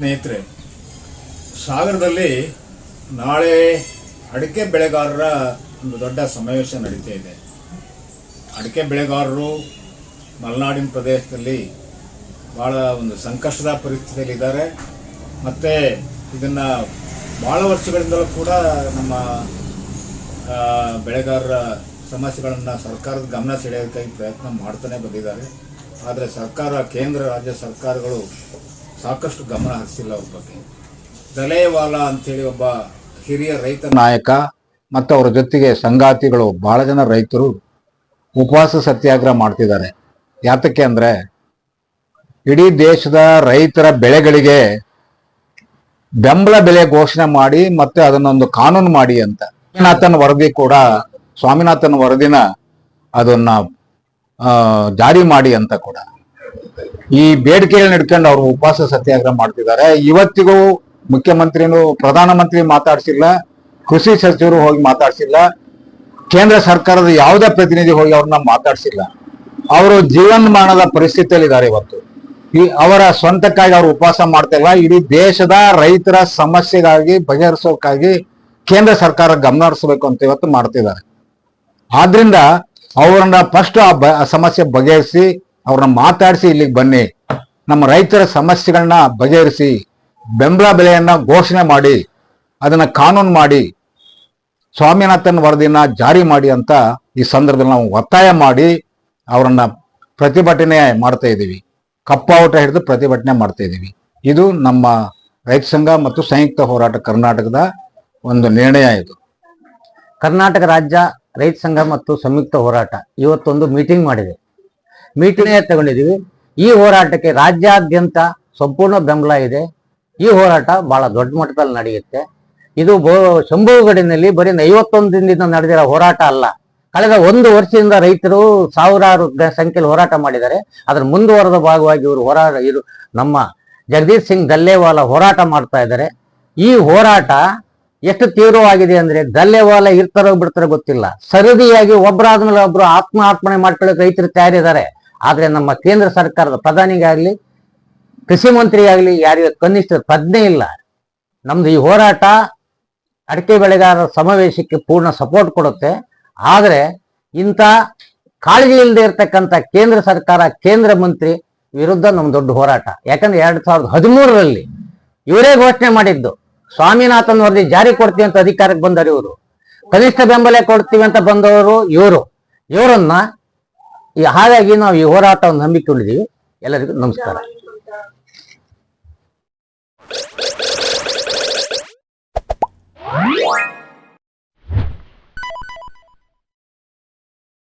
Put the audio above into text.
ಸ್ನೇಹಿತರೆ, ಸಾಗರದಲ್ಲಿ ನಾಳೆ ಅಡಿಕೆ ಬೆಳೆಗಾರರ ಒಂದು ದೊಡ್ಡ ಸಮಾವೇಶ ನಡೀತಾ ಇದೆ. ಅಡಿಕೆ ಬೆಳೆಗಾರರು ಮಲೆನಾಡಿನ ಪ್ರದೇಶದಲ್ಲಿ ಭಾಳ ಒಂದು ಸಂಕಷ್ಟದ ಪರಿಸ್ಥಿತಿಯಲ್ಲಿದ್ದಾರೆ. ಮತ್ತು ಇದನ್ನು ಭಾಳ ವರ್ಷಗಳಿಂದಲೂ ಕೂಡ ನಮ್ಮ ಬೆಳೆಗಾರರ ಸಮಸ್ಯೆಗಳನ್ನು ಸರ್ಕಾರದ ಗಮನ ಸೆಳೆಯೋದಕ್ಕಾಗಿ ಪ್ರಯತ್ನ ಮಾಡ್ತಾನೆ ಬಂದಿದ್ದಾರೆ. ಆದರೆ ಸರ್ಕಾರ, ಕೇಂದ್ರ, ರಾಜ್ಯ ಸರ್ಕಾರಗಳು ಸಾಕಷ್ಟು ಗಮನ ಹರಿಸಿಲ್ಲ ಅವ್ರ ಬಗ್ಗೆ ದಲೇವಾಲ ಅಂತೇಳಿ ಒಬ್ಬ ಹಿರಿಯ ರೈತ ನಾಯಕ ಮತ್ತು ಅವರ ಜೊತೆಗೆ ಸಂಗಾತಿಗಳು, ಬಹಳ ಜನ ರೈತರು ಉಪವಾಸ ಸತ್ಯಾಗ್ರಹ ಮಾಡ್ತಿದ್ದಾರೆ. ಯಾತಕ್ಕೆ ಅಂದ್ರೆ, ಇಡೀ ದೇಶದ ರೈತರ ಬೆಳೆಗಳಿಗೆ ಬೆಂಬಲ ಬೆಲೆ ಘೋಷಣೆ ಮಾಡಿ ಮತ್ತೆ ಅದನ್ನೊಂದು ಕಾನೂನು ಮಾಡಿ ಅಂತ. ಸ್ವಾಮಿನಾಥನ್ ವರದಿ ಕೂಡ, ಸ್ವಾಮಿನಾಥನ್ ವರದಿನ ಅದನ್ನ ಜಾರಿ ಮಾಡಿ ಅಂತ ಕೂಡ. ಈ ಬೇಡಿಕೆಗಳನ್ನ ಹಿಡ್ಕೊಂಡು ಅವರು ಉಪವಾಸ ಸತ್ಯಾಗ್ರಹ ಮಾಡ್ತಿದ್ದಾರೆ. ಇವತ್ತಿಗೂ ಮುಖ್ಯಮಂತ್ರಿನು ಪ್ರಧಾನಮಂತ್ರಿ ಮಾತಾಡ್ಸಿಲ್ಲ, ಕೃಷಿ ಸಚಿವರು ಹೋಗಿ ಮಾತಾಡ್ಸಿಲ್ಲ, ಕೇಂದ್ರ ಸರ್ಕಾರದ ಯಾವುದೇ ಪ್ರತಿನಿಧಿ ಹೋಗಿ ಅವ್ರನ್ನ ಮಾತಾಡ್ಸಿಲ್ಲ. ಅವರು ಜೀವನ್ಮಾನದ ಪರಿಸ್ಥಿತಿಯಲ್ಲಿ ಇದ್ದಾರೆ ಇವತ್ತು. ಈ ಅವರ ಸ್ವಂತಕ್ಕಾಗಿ ಅವರು ಉಪವಾಸ ಮಾಡ್ತಿಲ್ಲ ಇಡೀ ದೇಶದ ರೈತರ ಸಮಸ್ಯೆಗಾಗಿ, ಬಗೆಹರಿಸೋಕ್ಕಾಗಿ ಕೇಂದ್ರ ಸರ್ಕಾರ ಗಮನ ಹರಿಸಬೇಕು ಅಂತ ಇವತ್ತು ಮಾಡ್ತಿದ್ದಾರೆ. ಆದ್ರಿಂದ ಅವರನ್ನ ಫಸ್ಟ್ ಆ ಸಮಸ್ಯೆ ಬಗೆಹರಿಸಿ ಅವ್ರನ್ನ ಮಾತಾಡಿಸಿ ಇಲ್ಲಿಗೆ ಬನ್ನಿ. ನಮ್ಮ ರೈತರ ಸಮಸ್ಯೆಗಳನ್ನ ಬಗೆಹರಿಸಿ, ಬೆಂಬಲ ಬೆಲೆಯನ್ನ ಘೋಷಣೆ ಮಾಡಿ, ಅದನ್ನ ಕಾನೂನು ಮಾಡಿ, ಸ್ವಾಮಿನಾಥನ್ ವರದಿನ ಜಾರಿ ಮಾಡಿ ಅಂತ ಈ ಸಂದರ್ಭದಲ್ಲಿ ನಾವು ಒತ್ತಾಯ ಮಾಡಿ ಅವರನ್ನ ಪ್ರತಿಭಟನೆ ಮಾಡ್ತಾ ಇದ್ದೀವಿ. ಕಪ್ಪಾವಟ ಹಿಡಿದು ಪ್ರತಿಭಟನೆ ಮಾಡ್ತಾ ಇದ್ದೀವಿ. ಇದು ನಮ್ಮ ರೈತ ಸಂಘ ಮತ್ತು ಸಂಯುಕ್ತ ಹೋರಾಟ ಕರ್ನಾಟಕದ ಒಂದು ನಿರ್ಣಯ ಇದು. ಕರ್ನಾಟಕ ರಾಜ್ಯ ರೈತ ಸಂಘ ಮತ್ತು ಸಂಯುಕ್ತ ಹೋರಾಟ ಇವತ್ತೊಂದು ಮೀಟಿಂಗ್ ಮಾಡಿದೆ. ಮೀಟಿಂಗ್ ತಗೊಂಡಿದ್ದೀವಿ ಈ ಹೋರಾಟಕ್ಕೆ ರಾಜ್ಯಾದ್ಯಂತ ಸಂಪೂರ್ಣ ಬೆಂಬಲ ಇದೆ. ಈ ಹೋರಾಟ ಬಹಳ ದೊಡ್ಡ ಮಟ್ಟದಲ್ಲಿ ನಡೆಯುತ್ತೆ. ಇದು ಶಂಭುಗಡಿನಲ್ಲಿ ಬರೀ ಐವತ್ತೊಂದು ದಿನದಿಂದ ನಡೆದಿರೋ ಹೋರಾಟ ಅಲ್ಲ. ಕಳೆದ ಒಂದು ವರ್ಷದಿಂದ ರೈತರು ಸಾವಿರಾರು ಸಂಖ್ಯೆಯಲ್ಲಿ ಹೋರಾಟ ಮಾಡಿದ್ದಾರೆ. ಅದರ ಮುಂದುವರೆದ ಭಾಗವಾಗಿ ಇವರು ಹೋರಾಟ ಇರು ನಮ್ಮ ಜಗದೀಶ್ ಸಿಂಗ್ ದಲ್ಲೇವಾಲ ಹೋರಾಟ ಮಾಡ್ತಾ ಇದ್ದಾರೆ. ಈ ಹೋರಾಟ ಎಷ್ಟು ತೀವ್ರವಾಗಿದೆ ಅಂದ್ರೆ ದಲ್ಲೇವಾಲ ಇರ್ತಾರೋ ಬಿಡ್ತಾರೋ ಗೊತ್ತಿಲ್ಲ. ಸರದಿಯಾಗಿ ಒಬ್ಬರಾದ್ಮೇಲೆ ಒಬ್ರು ಆತ್ಮಾರ್ಪಣೆ ಮಾಡ್ಕೊಳ್ಳೋಕೆ ರೈತರು ತಯಾರಿದ್ದಾರೆ. ಆದ್ರೆ ನಮ್ಮ ಕೇಂದ್ರ ಸರ್ಕಾರದ ಪ್ರಧಾನಿಗಾಗ್ಲಿ, ಕೃಷಿ ಮಂತ್ರಿಗಾಗಲಿ ಯಾರಿಗೂ ಕನಿಷ್ಠ ಪ್ರಜ್ಞೆ ಇಲ್ಲ. ನಮ್ದು ಈ ಹೋರಾಟ ಅಡಿಕೆ ಬೆಳೆಗಾರರ ಸಮಾವೇಶಕ್ಕೆ ಪೂರ್ಣ ಸಪೋರ್ಟ್ ಕೊಡುತ್ತೆ. ಆದ್ರೆ ಇಂಥ ಕಾಳಜಿ ಇಲ್ಲದೆ ಇರತಕ್ಕಂಥ ಕೇಂದ್ರ ಸರ್ಕಾರ, ಕೇಂದ್ರ ಮಂತ್ರಿ ವಿರುದ್ಧ ನಮ್ ದೊಡ್ಡ ಹೋರಾಟ. ಯಾಕಂದ್ರೆ ಎರಡ್ ಸಾವಿರದ ಹದಿಮೂರರಲ್ಲಿ ಇವರೇ ಘೋಷಣೆ ಮಾಡಿದ್ದು ಸ್ವಾಮಿನಾಥನ್ ವರದಿ ಜಾರಿ ಕೊಡ್ತೀವಿ ಅಂತ ಅಧಿಕಾರಕ್ಕೆ ಬಂದರು ಇವರು. ಕನಿಷ್ಠ ಬೆಂಬಲ ಕೊಡ್ತೀವಿ ಅಂತ ಬಂದವರು ಇವರು. ಇವರನ್ನ ಈ ಹಾಗಾಗಿ ನಾವು ಈ ಹೋರಾಟವನ್ನು ನಂಬಿಕೊಂಡಿದ್ದೀವಿ. ಎಲ್ಲರಿಗೂ ನಮಸ್ಕಾರ.